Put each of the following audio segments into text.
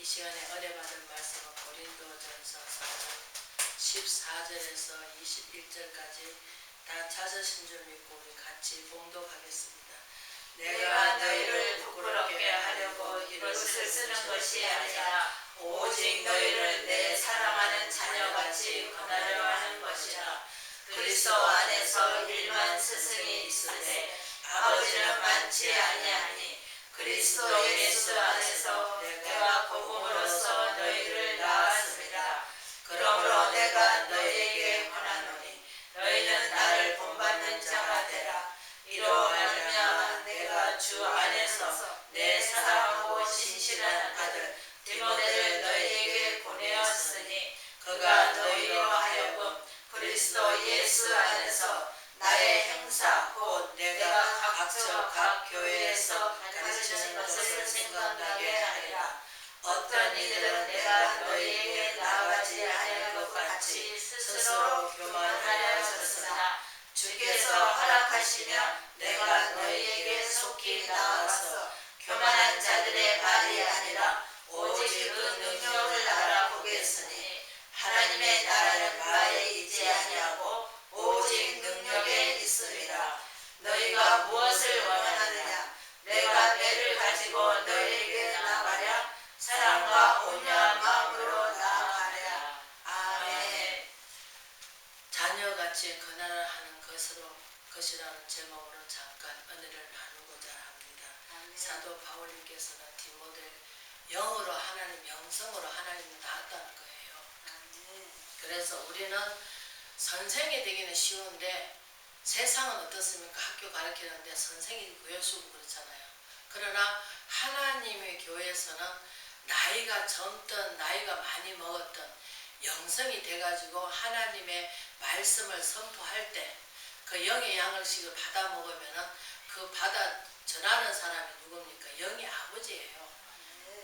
이 시간에 은혜 받은 말씀은 고린도전서 4장 14절에서 21절까지 다 찾으신 줄 믿고 우리 같이 봉독하겠습니다. 내가 너희를 부끄럽게 하려고 이것을 쓰는 것이 아니라 오직 너희를 내 사랑하는 자녀같이 권하려 하는 것이라 그리스도 안에서 일만 스승이 있으되 아버지는 많지 아니하니 그리스도 예수 안에서 내가 복음으로써 너희를 낳았습니다. 그러므로 내가 너희에게 권하노니 너희는 나를 본받는 자가 되라. 이로 말미암아 내가 주 안에서 내 사랑하고 신실한 아들 디모데를 너희에게 보내었으니 그가 너희로 하여금 그리스도 예수 안에서 나의 행사 곧 내가 각처 각 교회에서 자녀같이 권한을 하는 것으로 것이라는 제목으로 잠깐 은혜를 나누고자 합니다. 사도 바울님께서는 디모데 영으로 하나님 영성으로 하나님을 낳았다는 거예요. 그래서 우리는 선생이 되기는 쉬운데 세상은 어떻습니까? 학교 가르치는데 선생이 구해주고 그렇잖아요. 그러나 하나님의 교회에서는 나이가 젊든 나이가 많이 먹었든 영성이 돼가지고 하나님의 말씀을 선포할 때 그 영의 양식을 받아 먹으면은 그 받아 전하는 사람이 누굽니까? 영의 아버지예요.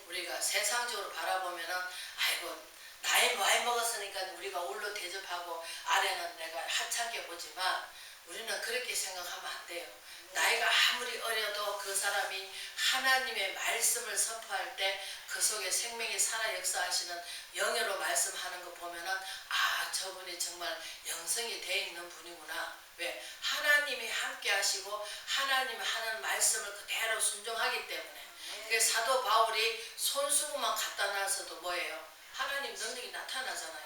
우리가 세상적으로 바라보면은 아이고 나이 많이 먹었으니까 우리가 올로 대접하고 아래는 내가 하찮게 보지만 우리는 그렇게 생각하면 안 돼요. 나이가 아무리 어려도 그 사람이 하나님의 말씀을 선포할 때 그 속에 생명이 살아 역사하시는 영예로 말씀하는 거 보면은 아 저분이 정말 영성이 돼 있는 분이구나. 왜 하나님이 함께 하시고 하나님 하는 말씀을 그대로 순종하기 때문에 그 사도 바울이 손수건만 갖다 놔서도 뭐예요? 하나님 능력이 나타나잖아요.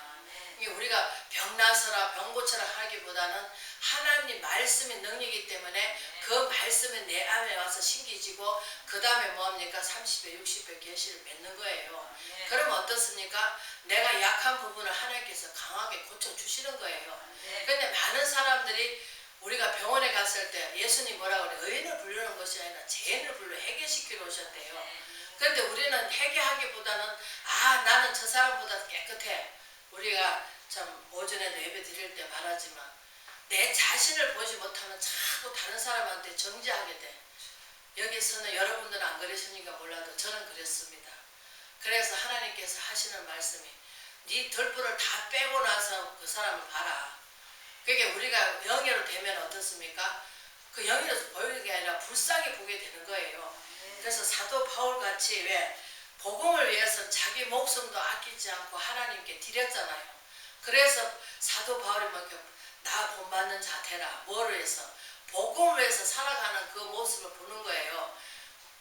이게 우리가 병 나서라 병 고쳐라 하기보다는 하나님 말씀의 능력이기 때문에 그 말씀이 내 안에 와서 신기지고 그 다음에 뭐합니까? 30배 60배 계시를 맺는 거예요. 그럼 어떻습니까? 내가 약한 부분을 하나님께서 강하게 고쳐주시는 거예요. 근데 많은 사람들이 우리가 병원에 갔을 때 예수님 뭐라고 그래? 의인을 부르는 것이 아니라 죄인을 불러 해결시키러 오셨대요. 그런데 우리는 해결하기보다는 아 나는 저 사람보다 깨끗해. 우리가 참 오전에도 예배 드릴 때 말하지만 내 자신을 보지 못하면 자꾸 다른 사람한테 정지하게 돼. 여기서는 여러분들은 안 그러십니까 몰라도 저는 그랬습니다. 그래서 하나님께서 하시는 말씀이 네 덜불을 다 빼고 나서 그 사람을 봐라. 그게 우리가 영예로 되면 어떻습니까? 그 영예로 보이는 게 아니라 불쌍히 보게 되는 거예요. 그래서 사도 바울 같이 왜 복음을 위해서 자기 목숨도 아끼지 않고 하나님께 드렸잖아요. 그래서 사도 바울이 뭐나 본받는 자 되라. 뭐를 해서 복음을 위해서 살아가는 그 모습을 보는 거예요.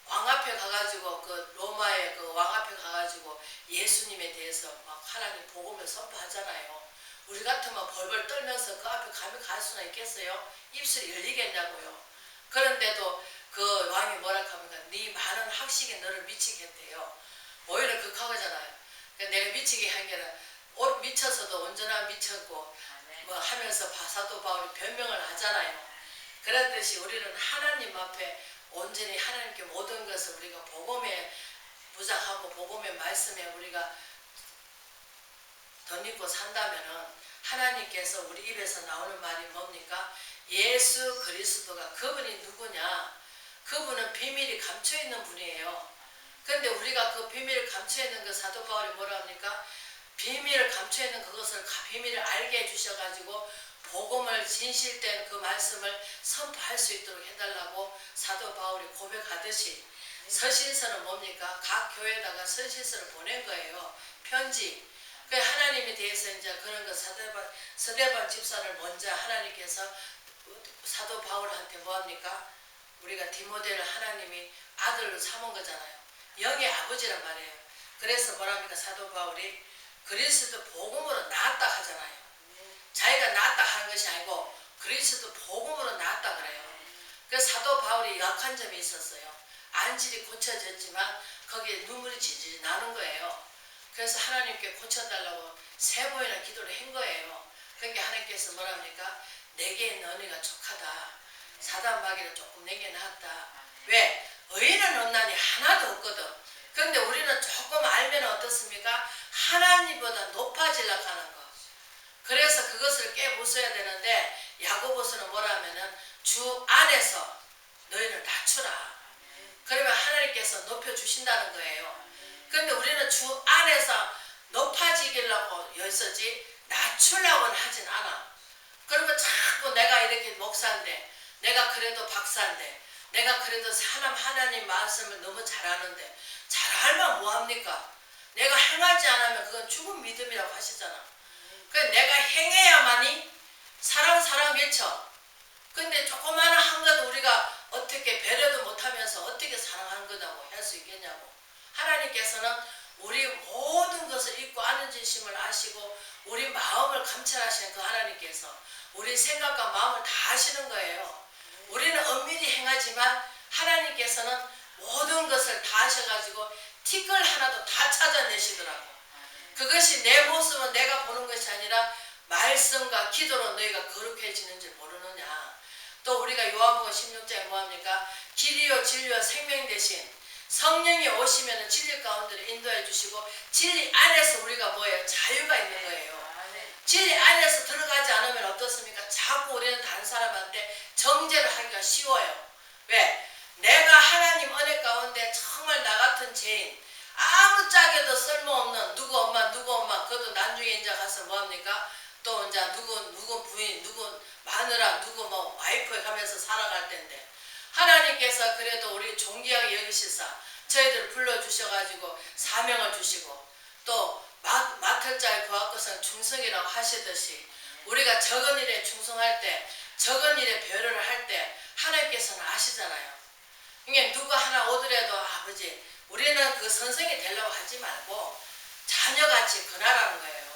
왕 앞에 가가지고 그 로마의 그 왕 앞에 가가지고 예수님에 대해서 막 하나님 복음을 선포하잖아요. 우리 같으면 벌벌 떨면서 그 앞에 가면 갈 수나 있겠어요? 입술이 열리겠냐고요. 그런데도 그 왕이 뭐라 합니까? 네 많은 학식에 너를 미치겠대요. 오히려 극하잖아요. 그러니까 내가 미치게 한 게는 옷 미쳐서도 온전한 미쳤고 뭐 하면서 바사도 바울이 변명을 하잖아요. 그렇듯이 우리는 하나님 앞에 온전히 하나님께 모든 것을 우리가 복음에 무장하고 복음의 말씀에 우리가 덧입고 산다면은 하나님께서 우리 입에서 나오는 말이 뭡니까? 예수 그리스도가 그분이 누구냐? 그분은 비밀이 감춰 있는 분이에요. 그런데 우리가 그 비밀을 감춰 있는 그 사도 바울이 뭐라 합니까? 비밀을 감춰 있는 그것을 가- 비밀을 알게 해 주셔 가지고 복음을 진실된 그 말씀을 선포할 수 있도록 해달라고 사도 바울이 고백하듯이 서신서는 뭡니까? 각 교회에다가 서신서를 보낸 거예요. 편지. 그 하나님에 대해서 이제 그런 거 사대반 서대반 집사를 먼저 하나님께서 사도 바울한테 뭐합니까? 우리가 디모데를 하나님이 아들로 삼은 거잖아요. 영의 아버지란 말이에요. 그래서 뭐랍니까? 사도 바울이 그리스도 복음으로 낳았다 하잖아요. 자기가 낳았다 하는 것이 아니고 그리스도 복음으로 낳았다 그래요. 그래서 사도 바울이 약한 점이 있었어요. 안질이 고쳐졌지만 거기에 눈물이 질질 나는 거예요. 그래서 하나님께 고쳐달라고 세 번이나 기도를 한 거예요. 그러니까 하나님께서 뭐랍니까? 내게 너희가 족하다. 사단 마귀는 조금 내게 낫다. 왜? 의인은 없나니 하나도 없거든. 그런데 우리는 조금 알면 어떻습니까? 하나님보다 높아지려고 하는 거. 그래서 그것을 깨부숴야 되는데 야고보서는 뭐라면은 주 안에서 너희를 낮추라. 그러면 하나님께서 높여주신다는 거예요. 근데 우리는 주 안에서 높아지기려고 열서지 낮추려고는 하진 않아. 그러면 자꾸 내가 이렇게 목사인데, 내가 그래도 박사인데, 내가 그래도 사람 하나님 말씀을 너무 잘하는데, 잘하면 뭐합니까? 내가 행하지 않으면 그건 죽은 믿음이라고 하시잖아. 그 내가 행해야만이 사랑 사랑 외쳐. 근데 조그마한 한것 우리가 어떻게 배려도 못하면서 어떻게 사랑하는 거냐고 할 수 있겠냐고. 하나님께서는 우리 모든 것을 잊고 아는 진심을 아시고 우리 마음을 감찰하시는 그 하나님께서 우리 생각과 마음을 다 아시는 거예요. 우리는 엄밀히 행하지만 하나님께서는 모든 것을 다 아셔가지고 티끌 하나도 다 찾아내시더라고. 그것이 내 모습은 내가 보는 것이 아니라 말씀과 기도로 너희가 거룩해지는 줄 모르느냐. 또 우리가 요한복음 16장에 뭐합니까? 길이요 진리요 생명 대신 성령이 오시면 진리 가운데로 인도해 주시고 진리 안에서 우리가 뭐예요? 자유가 있는 거예요. 진리 안에서 들어가지 않으면 어떻습니까? 자꾸 우리는 다른 사람한테 정죄를 하기가 쉬워요. 왜? 내가 하나님 은혜 가운데 정말 나 같은 죄인 아무 짝에도 쓸모없는 누구 엄마 누구 엄마 그것도 나중에 이제 가서 뭐합니까? 또 이제 누구 누구 부인 누구 마누라 누구 뭐 와이프 가면서 살아갈 텐데 하나님께서 그래도 우리 존귀하게 여기시사 저희들 불러주셔가지고 사명을 주시고 또 마- 자의 구할 것은 충성이라고 하시듯이 우리가 적은 일에 충성할 때 적은 일에 배려를 할때 하나님께서는 아시잖아요. 이게 누가 하나 오더라도 아버지 우리는 그 선생이 되려고 하지 말고 자녀같이 권하라는 거예요.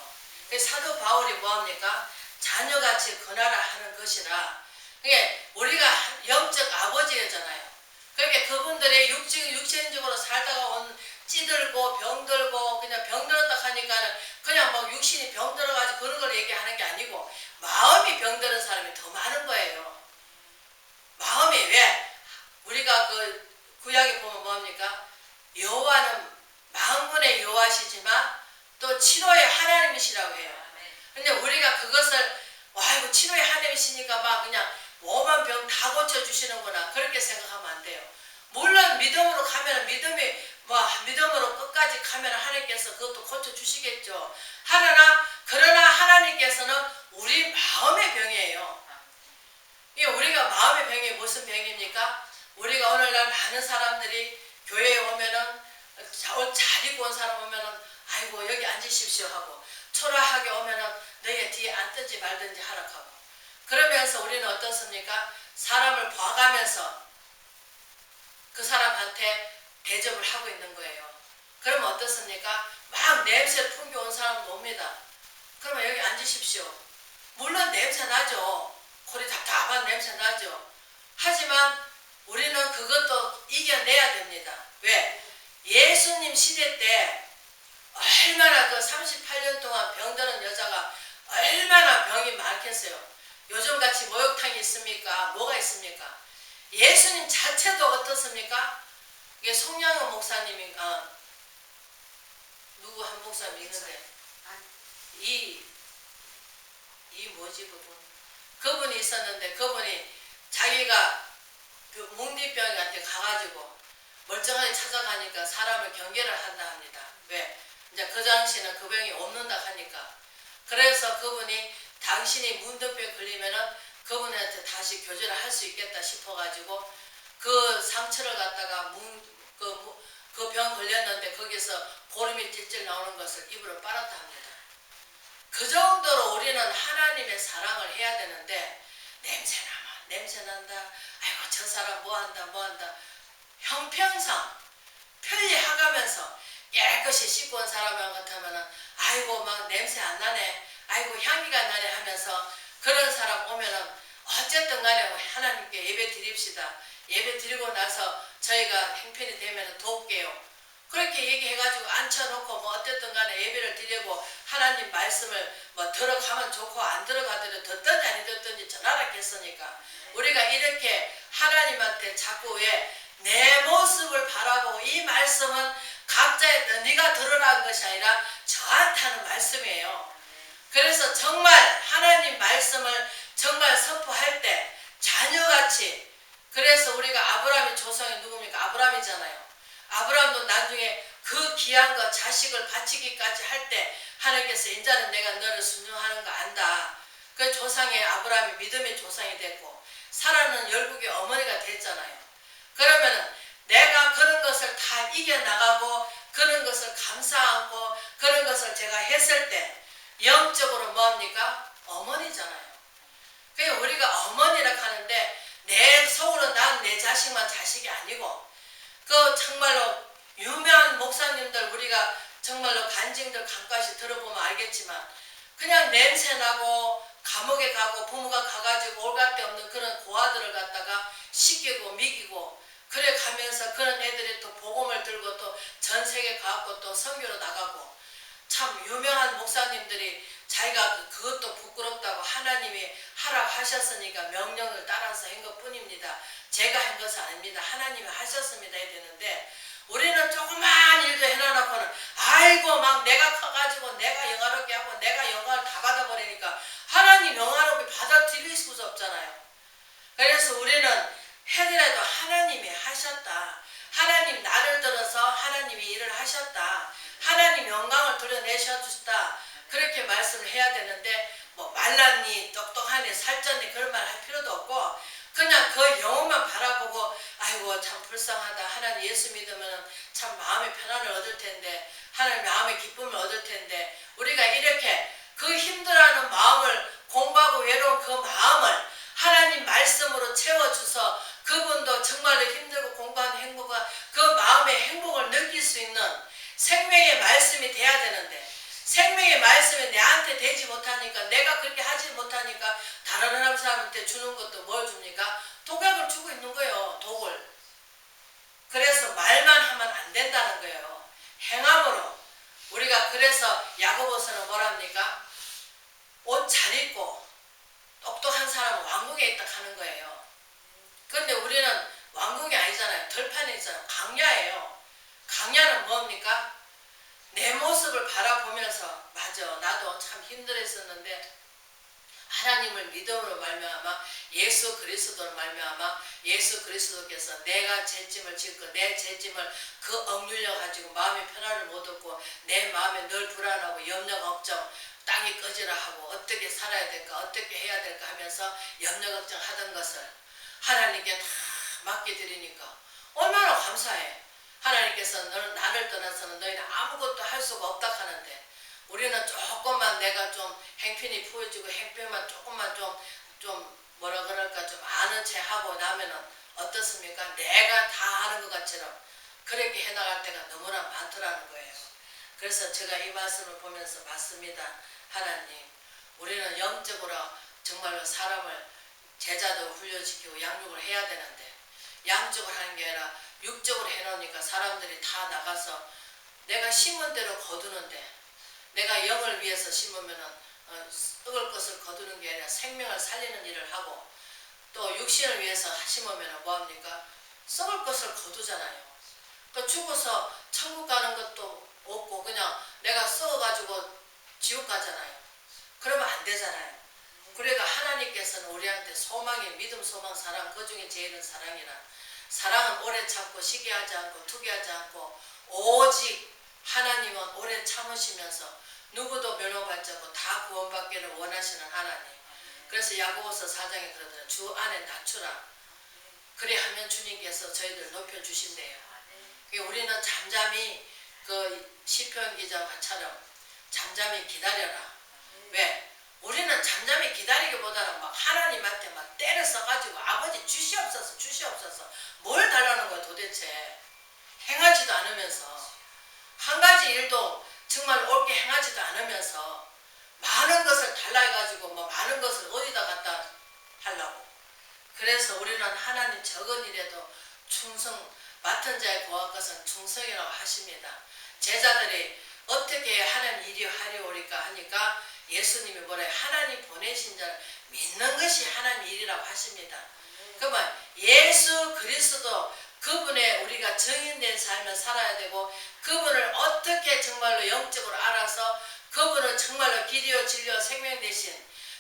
그래서 사도 바울이 뭐합니까? 자녀같이 권하라 하는 것이라. 그게 우리가 영적 아버지였잖아요. 그러니까 그분들의 육적, 육신적으로 살다가 온 찌들고 병들고 그냥 병들었다 하니까는 그냥 막 육신이 병들어가지고 그런 걸 얘기하는 게 아니고 마음이 병드는 사람이 더 많은 거예요. 마음이 왜? 우리가 그 구약에 보면 뭡니까? 여호와는 만군의 여호와시지만 또 치료의 하나님이시라고 해요. 근데 우리가 그것을 아이고 치료의 하나님이시니까 막 그냥 오만 병 다 고쳐 주시는구나 그렇게 생각하면 안 돼요. 물론 믿음으로 가면 믿음이 뭐 믿음으로 끝까지 가면 하나님께서 그것도 고쳐 주시겠죠. 하나 그러나 하나님께서는 우리 마음의 병이에요. 이게 우리가 마음의 병이 무슨 병입니까? 우리가 오늘날 많은 사람들이 교회에 오면은 자- 옷잘 입고 온 사람 오면은 아이고 여기 앉으십시오 하고 초라하게 오면은 너희 뒤에 앉든지 말든지 하락하고 그러면서 우리는 어떻습니까? 사람을 봐가면서 그 사람한테 대접을 하고 있는 거예요. 그러면 어떻습니까? 막 냄새를 풍겨온 사람도 옵니다. 그러면 여기 앉으십시오. 물론 냄새 나죠. 코리 답답한 냄새 나죠. 하지만 우리는 그것도 이겨내야 됩니다. 왜? 예수님 시대 때 얼마나 그 38년 동안 병드는 여자가 얼마나 병이 많겠어요. 요즘 같이 목욕탕이 있습니까? 뭐가 있습니까? 예수님 자체도 어떻습니까? 이게 송양은 목사님이 아, 누구 한 목사님 있는데 이, 이 뭐지 그분? 그분이 있었는데 그분이 자기가 그 뭉디병한테 가가지고 멀쩡하게 찾아가니까 사람을 경계를 한다 합니다. 왜? 이제 그 당시에는 그 병이 없는다 하니까. 그래서 그분이 당신이 문둥병 걸리면은 그분한테 다시 교제를 할 수 있겠다 싶어가지고 그 상처를 갖다가 문, 그 그병 걸렸는데 거기서 보름이 찔찔 나오는 것을 입으로 빨았다 합니다. 그 정도로 우리는 하나님의 사랑을 해야 되는데 냄새나마 냄새난다. 아이고 저 사람 뭐한다 뭐한다. 형평상 편리하가면서 깨끗이 씻고 온 사람 같으면은 아이고 막 냄새 안 나네. 아이고 향기가 나네 하면서 그런 사람 오면은 어쨌든 간에 하나님께 예배 드립시다. 예배 드리고 나서 저희가 행편이 되면 돕게요. 그렇게 얘기해가지고 앉혀놓고 뭐 어쨌든 간에 예배를 드리고 하나님 말씀을 뭐 들어가면 좋고 안 들어가더라도 듣든지 안 듣든지 전하라겠으니까 우리가 이렇게 하나님한테 자꾸 왜 내 모습을 바라보고 이 말씀은 각자의 네가 들으라는 것이 아니라 저한테 하는 말씀이에요. 그래서 정말 하나님 말씀을 정말 선포할 때 자녀같이 그래서 우리가 아브라함의 조상이 누굽니까? 아브라함이잖아요. 아브라함도 나중에 그 귀한 것 자식을 바치기까지 할 때 하나님께서 인자는 내가 너를 순종하는 거 안다. 그 조상의 아브라함이 믿음의 조상이 됐고 사라는 열국의 어머니가 됐잖아요. 그러면 내가 그런 것을 다 이겨나가고 그런 것을 감사하고 그런 것을 제가 했을 때 영적으로 뭡니까? 어머니잖아요. 그게 우리가 어머니라 하는데 내 속으로 난 내 자식만 자식이 아니고 그 정말로 유명한 목사님들 우리가 정말로 간증들 간까지 들어보면 알겠지만 그냥 냄새 나고 감옥에 가고 부모가 가가지고 올갈 데 없는 그런 고아들을 갖다가 시키고 미기고 그래 가면서 그런 애들이 또 복음을 들고 또 전 세계 가고 또 선교로 나가고 참 유명한 목사님들이 자기가 그- 그것도 부끄럽다고 하나님이 하락하셨으니까 명령을 따라서 한 것뿐입니다. 제가 한 것은 아닙니다. 하나님이 하셨습니다. 해야 되는데 우리는 조그만 일도 해놔놓고는 아이고 막 내가 커가지고 내가 영화롭게 하고 내가 영화를 다 받아버리니까 하나님 영화롭게 받아들일 수가 없잖아요. 그래서 우리는 해더라도 하나님이 하셨다. 하나님 나를 들어서 하나님이 일을 하셨다. 하나님 영광을 드러내셨다. 그렇게 말씀을 해야 되는데 뭐 말랐니 똑똑하니 살쪘니 그런 말 할 필요도 없고 그냥 그 영혼만 바라보고 아이고 참 불쌍하다 하나님 예수 믿으면 참 마음의 편안을 얻을 텐데 하나님 마음의 기쁨을 얻을 텐데 우리가 이렇게 그 힘들어하는 마음을 공부하고 외로운 그 마음을 하나님 말씀으로 채워주서 그분도 정말로 힘들고 공부하는 행복과 그 마음의 행복을 느낄 수 있는 생명의 말씀이 돼야 되는데 생명의 말씀이 내한테 되지 못하니까 내가 그렇게 하지 못하니까 다른 사람한테 주는 것도 뭘 줍니까? 독약을 주고 있는 거예요. 독을. 그래서 말만 하면 안 된다는 거예요. 행함으로 우리가 그래서 야고보서는 뭐랍니까? 옷 잘 입고 똑똑한 사람은 왕궁에 있다 하는 거예요. 그런데 우리는 왕궁이 아니잖아요. 들판에 있잖아요. 강야예요. 강야는 뭡니까? 내 모습을 바라보면서 맞아 나도 참 힘들었었는데 하나님을 믿음으로 말미암아 예수 그리스도로 말미암아 예수 그리스도께서 내가 죄짐을 짓고 내 죄짐을 그 억눌려 가지고 마음의 편안을 못 얻고 내 마음에 늘 불안하고 염려 걱정 땅이 꺼지라 하고 어떻게 살아야 될까 어떻게 해야 될까 하면서 염려 걱정 하던 것을 하나님께 다 맡겨드리니까 얼마나 감사해. 하나님께서 너는 나를 떠나서는 너희는 아무것도 할 수가 없다 하는데 우리는 조금만 내가 좀 행편이 보여지고 행편만 조금만 좀, 좀 뭐라 그럴까 좀 아는 체 하고 나면은 어떻습니까? 내가 다 하는 것 같처럼 그렇게 해나갈 때가 너무나 많더라는 거예요. 그래서 제가 이 말씀을 보면서 맞습니다. 하나님, 우리는 영적으로 정말로 사람을 제자도 훈련시키고 양육을 해야 되는데 양적으로 하는 게 아니라 육적으로 해놓으니까 사람들이 다 나가서 내가 심은 대로 거두는데 내가 영을 위해서 심으면은 어, 썩을 것을 거두는 게 아니라 생명을 살리는 일을 하고 또 육신을 위해서 심으면은 뭐합니까? 썩을 것을 거두잖아요. 그 죽어서 천국 가는 것도 없고 그냥 내가 썩어가지고 지옥 가잖아요. 그러면 안 되잖아요. 그러니까 하나님께서는 우리한테 소망이 믿음, 소망, 사랑 그 중에 제일은 사랑이라. 사랑은 오래 참고 시기하지 않고 투기하지 않고 오직 하나님은 오래 참으시면서 누구도 멸망받지 않고 다 구원받기를 원하시는 하나님. 그래서 야고보서 4장에 그러더라. 주 안에 낮추라. 그래 하면 주님께서 저희들 높여 주신대요. 그러니까 우리는 잠잠히 그 시편 기자처럼 잠잠히 기다려라. 왜? 우리는 잠잠히 기다리기보다는 막 하나님한테 막 때려 써가지고 아버지 주시옵소서 주시옵소서 뭘 달라는 거야 도대체 행하지도 않으면서 한 가지 일도 정말 옳게 행하지도 않으면서 많은 것을 달라 해가지고 뭐 많은 것을 어디다 갖다 하려고. 그래서 우리는 하나님 적은 일에도 충성 맡은 자의 고한 것은 충성이라고 하십니다. 제자들이 어떻게 하나님 일이 하려오리까 하니까 예수님이 뭐래? 하나님 보내신 자를 믿는 것이 하나님 일이라고 하십니다. 그러면 예수 그리스도 그분의 우리가 정인된 삶을 살아야 되고 그분을 어떻게 정말로 영적으로 알아서 그분을 정말로 길이요 진리요 생명 대신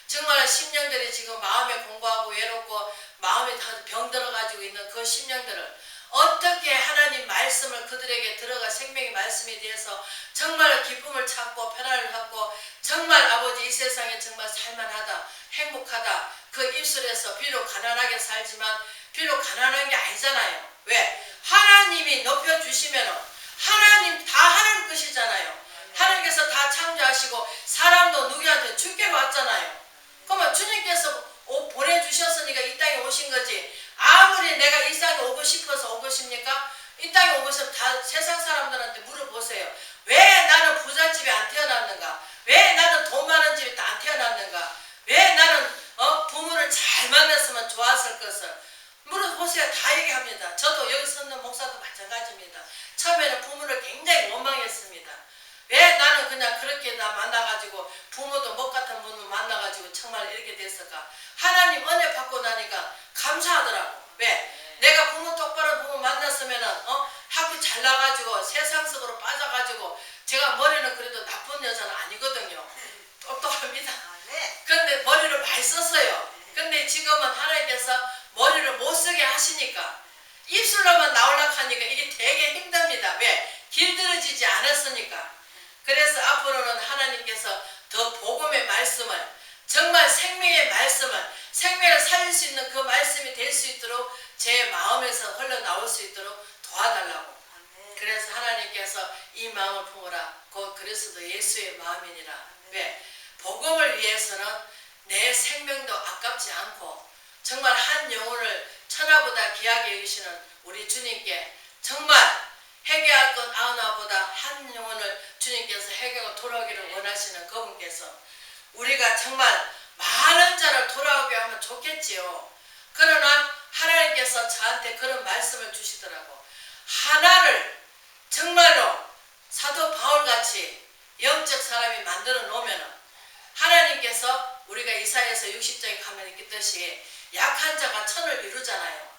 정말 심령들이 지금 마음에 공부하고 외롭고 마음에 다 병들어 가지고 있는 그 심령들을 어떻게 하나님 말씀을 그들에게 들어가 생명의 말씀에 대해서 정말 기쁨을 찾고 편안을 갖고 정말 아버지 이 세상에 정말 살만하다 행복하다 그 입술에서 비록 가난하게 살지만 비록 가난한 게 아니잖아요 왜 하나님이 높여주시면 하나님 다 하나님 것이잖아요 하나님께서 다 창조하시고 사람도 누구한테 주께 왔잖아요 그러면 주님께서 오- 보내주셨으니까 이 땅에 오신 거지 아무리 내가 이 땅에 오고 싶어서 오고 싶니까 이 땅에 오고 싶으면 다 세상 사람들한테 물어보세요 왜 나는 부잣집에 안 태어났는가 왜 나는 돈 많은 집에 안 태어났는가 왜 나는 어, 부모를 잘 만났으면 좋았을 것을 물어보세요 다 얘기합니다 저도 여기 서 있는 목사도 마찬가지입니다 처음에는 부모를 굉장히 원망했습니다 왜 나는 그냥 그렇게 나 만나가지고 부모도 못 같은 분을 만나가지고 정말 이렇게 됐을까? 하나님 은혜 받고 나니까 감사하더라고. 왜? 내가 부모 똑바로 부모 만났으면은 어 학교 잘 나가지고 세상 속으로 빠져가지고 제가 머리는 그래도 나쁜 여자는 아니거든요. 똑똑합니다. 근데 머리를 많이 썼어요. 근데 지금은 하나님께서 머리를 못 쓰게 하시니까 입술로만 나오려고 하니까 이게 되게 힘듭니다. 왜? 길들여지지 않았으니까. 그래서 앞으로는 하나님께서 더 복음의 말씀을 정말 생명의 말씀을 생명을 살릴 수 있는 그 말씀이 될 수 있도록 제 마음에서 흘러나올 수 있도록 도와달라고 그래서 하나님께서 이 마음을 품으라 곧 그리스도 예수의 마음이니라 왜? 복음을 위해서는 내 생명도 아깝지 않고 정말 한 영혼을 천하보다 귀하게 여기시는 우리 주님께 정말 해결할 건 아우나보다 한 영혼을 주님께서 해결하고 돌아오기를 원하시는 그분께서 우리가 정말 많은 자를 돌아오게 하면 좋겠지요. 그러나 하나님께서 저한테 그런 말씀을 주시더라고. 하나를 정말로 사도 바울같이 영적 사람이 만들어 놓으면 하나님께서 우리가 이사에서 60장에 가면 있듯이 약한 자가 천을 이루잖아요.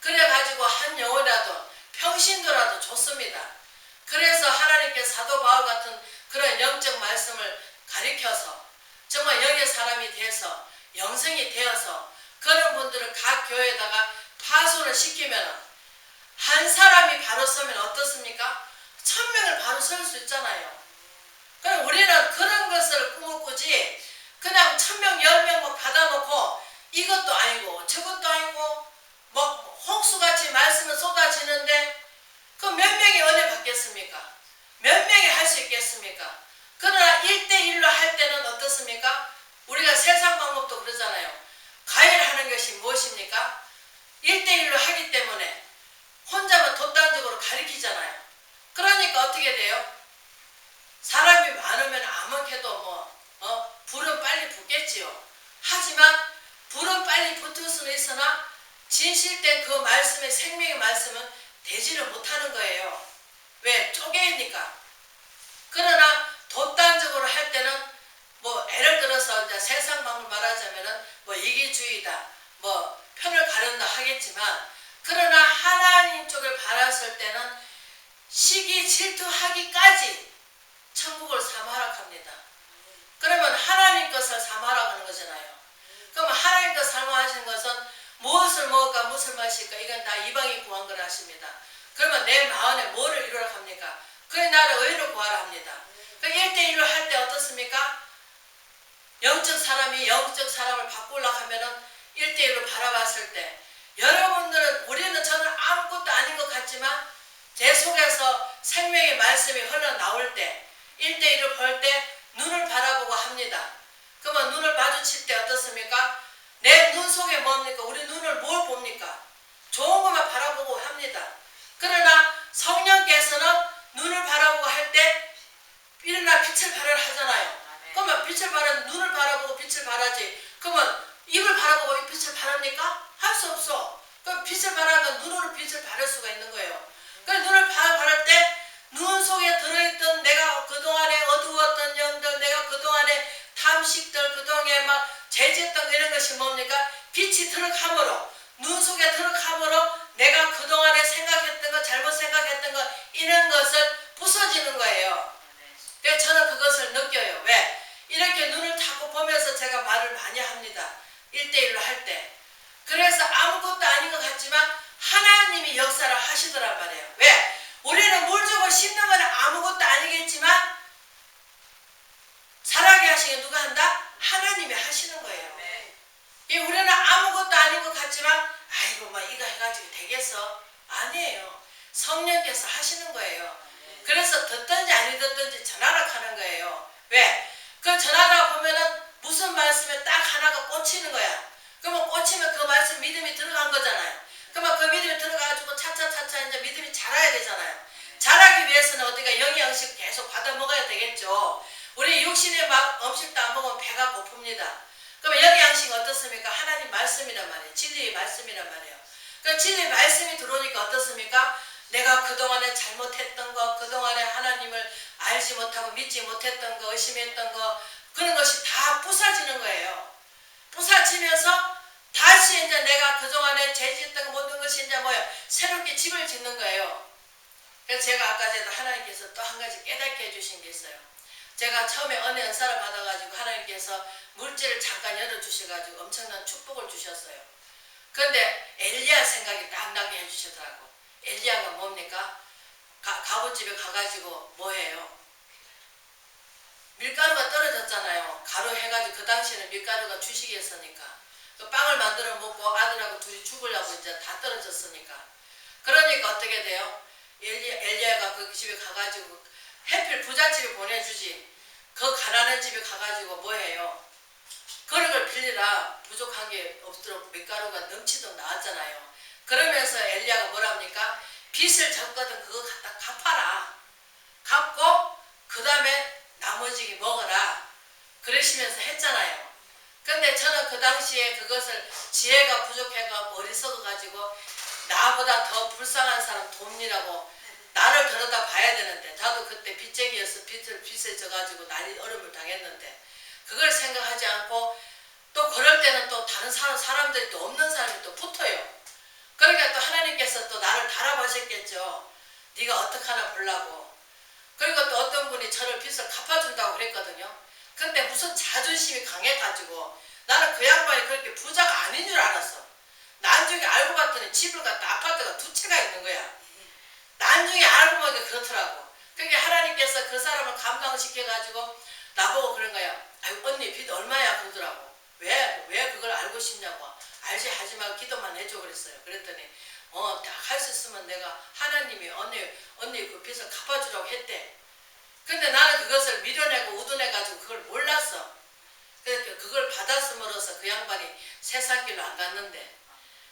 그래가지고 한 영혼이라도 평신도라도 좋습니다. 그래서 하나님께 사도 바울 같은 그런 영적 말씀을 가리켜서 정말 영의 사람이 돼서 영성이 되어서 그런 분들을 각 교회에다가 파손을 시키면 한 사람이 바로 서면 어떻습니까? 천 명을 바로 설 수 있잖아요. 그럼 우리는 그런 것을 꿈을 꾸지 그냥 천 명 열명 뭐 받아놓고 이것도 아니고 저것도 아니고 뭐 홍수같이 말씀을 쏟아지는데 그 몇 명이 은혜 받겠습니까? 몇 명이 할 수 있겠습니까? 그러나 1대1로 할 때는 어떻습니까? 우리가 세상 방법도 그러잖아요. 가해하는 것이 무엇입니까? 1대1로 하기 때문에 혼자만 독단적으로 가리키잖아요. 그러니까 어떻게 돼요? 사람이 많으면 아무렇게도 뭐, 어, 불은 빨리 붙겠지요. 하지만 불은 빨리 붙을 수는 있으나 진실된 그 말씀의 생명의 말씀은 되지를 못하는 거예요. 왜? 쪼개니까. 그러나 독단적으로 할 때는 뭐 예를 들어서 이제 세상 방을 말하자면은 뭐 이기주의다, 뭐 편을 가른다 하겠지만 그러나 하나님 쪽을 바랐을 때는 시기 질투하기까지 천국을 삼하라 합니다. 그러면 하나님 것을 삼하라 하는 거잖아요. 그러면 하나님 것 삼하시는 것은 무엇을 먹을까 무엇을 마실까 이건 다 이방이 구한 거라 하십니다. 그러면 내 마음에 뭐를 이루라 합니까? 그의 나를 의를 구하라 합니다. 그 1대1로 할 때 어떻습니까? 영적 사람이 영적 사람을 바꾸려고 하면은 1대1로 바라봤을 때 여러분들은 우리는 저는 아무것도 아닌 것 같지만 제 속에서 생명의 말씀이 흘러나올 때, 1대1을 볼 때 눈을 바라보고 합니다. 그러면 눈을 마주칠 때 어떻습니까? 내 눈 속에 뭡니까? 우리 눈을 뭘 봅니까? 좋은 것만 바라보고 합니다. 그러나 성령께서는 눈을 바라보고 할 때 일어나 빛을 발하라 하잖아요. 그러면 빛을 발하는 눈을 바라보고 빛을 발하지. 그러면 입을 바라보고 빛을 발합니까? 할 수 없어. 그럼 빛을 발하는 눈으로 빛을 발할 수가 있는 거예요. 그 눈을 바, 바를 때눈 속에 들어있던 내가 그동안에 어두웠던 영들, 내가 그동안에 탐식들, 그동안에 막 죄짓던 이런 것이 뭡니까? 빛이 들어감으로, 눈 속에 들어감으로 내가 그동안에 생각했던 것, 잘못 생각했던 것, 이런 것을 부서지는 거예요. 그래서 저는 그것을 느껴요. 왜? 이렇게 눈을 자꾸 보면서 제가 말을 많이 합니다. 일대일로 할 때. 그래서 아무것도 아닌 것 같지만 하나님이 역사를 하시더란 말이에요. 왜? 우리는 물 주고 심는 건 아무것도 아니겠지만 살아게 하시게 누가 한다? 하나님이 하시는 거예요. 이 우리는 아무것도 아닌 것 같지만 아이고 뭐 이거 해가지고 되겠어? 아니에요. 성령께서 하시는 거예요. 그래서 듣든지 아니 듣든지 전하라 하는 거예요. 왜? 그 전하다 보면은 무슨 말씀에 딱 하나가 꽂히는 거야. 그러면 꽂히면 그 말씀 믿음이 들어간 거잖아요. 그러면 그 믿음이 들어가가지고 차차차차 이제 믿음이 자라야 되잖아요. 자라기 위해서는 어디가 영양식 계속 받아 먹어야 되겠죠. 우리 육신의 막 음식도 안 먹으면 배가 고픕니다. 그러면 영양식 어떻습니까? 하나님 말씀이란 말이에요. 진리의 말씀이란 말이에요. 그 진리의 말씀이 들어오니까 어떻습니까? 내가 그동안에 잘못했던 거, 그동안에 하나님을 알지 못하고 믿지 못했던 거, 의심했던 거, 그런 것이 다 부사지는 거예요. 부사지면서 다시 이제 내가 그동안에 죄짓던 거 모든 것이 이제 뭐예요? 새롭게 집을 짓는 거예요. 그래서 제가 아까 전에 하나님께서 또 한 가지 깨닫게 해주신 게 있어요. 제가 처음에 은혜 은사를 받아가지고 하나님께서 물질을 잠깐 열어주셔가지고 엄청난 축복을 주셨어요. 그런데 엘리야 생각이 딱 나게 해주시더라고. 엘리야가 뭡니까? 가, 가부집에 가가지고 뭐해요? 밀가루가 떨어졌잖아요. 가루 해가지고 그 당시에는 밀가루가 주식이었으니까. 그 빵을 만들어 먹고 아들하고 둘이 죽으려고 이제 다 떨어졌으니까. 그러니까 어떻게 돼요? 엘리, 엘리야가 그 집에 가가지고 해필 부잣집에 보내주지. 그 가난한 집에 가가지고 뭐해요? 그릇을 빌리라 부족한 게 없도록 밀가루가 넘치도록 나왔잖아요. 그러면서 엘리야가 뭐랍니까? 빚을 졌거든 그거 갖다 갚아라. 갚고 그 다음에 나머지 먹어라. 그러시면서 했잖아요. 근데 저는 그 당시에 그것을 지혜가 부족해가 어리석어가지고 나보다 더 불쌍한 사람 돕니라고 나를 들여다 봐야 되는데 나도 그때 빚쟁이여서 빚을 빚에 져가지고 날이 어려움을 당했는데 그걸 생각하지 않고 또 그럴 때는 또 다른 사람, 사람들이 또 없는 사람이 또 붙어요. 그러니까 또 하나님께서 또 나를 달아보셨겠죠. 네가 어떻게 하나 보려고. 그리고 또 어떤 분이 저를 빚을 갚아준다고 그랬거든요. 근데 무슨 자존심이 강해가지고 나는 그 양반이 그렇게 부자가 아닌 줄 알았어. 나중에 알고 봤더니 집을 갖다 아파트가 두 채가 있는 거야. 나중에 알고 보니까 그렇더라고. 그러니까 하나님께서 그 사람을 감당시켜가지고 나보고 그런 거야. 아유 언니 빚 얼마야 그러더라고. 왜? 왜 그걸 알고 싶냐고. 알지 하지 말고 기도만 해줘 그랬어요. 그랬더니 어, 할수 있으면 내가 하나님이 언니 언니 그 빚을 갚아주라고 했대. 근데 나는 그것을 밀어내고 우둔해가지고 그걸 몰랐어. 그러니까 그걸 받았음으로써 그 양반이 세상길로 안 갔는데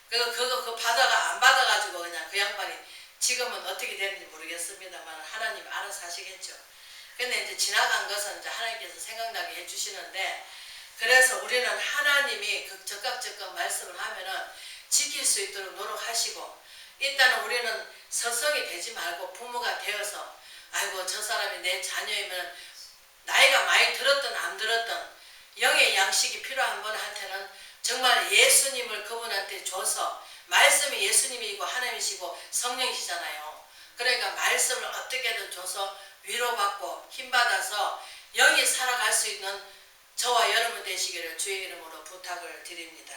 그거 그거 그 받아가 안 받아가지고 그냥 그 양반이 지금은 어떻게 되는지 모르겠습니다만 하나님 알아서 하시겠죠. 근데 이제 지나간 것은 이제 하나님께서 생각나게 해주시는데 그래서 우리는 하나님이 그 적각 적각 말씀을 하면은 지킬 수 있도록 노력하시고 일단은 우리는 서성이 되지 말고 부모가 되어서 아이고 저 사람이 내 자녀이면 나이가 많이 들었든 안 들었든 영의 양식이 필요한 분한테는 정말 예수님을 그분한테 줘서 말씀이 예수님이고 하나님이시고 성령이시잖아요. 그러니까 말씀을 어떻게든 줘서 위로받고 힘받아서 영이 살아갈 수 있는 저와 여러분 되시기를 주의 이름으로 부탁을 드립니다.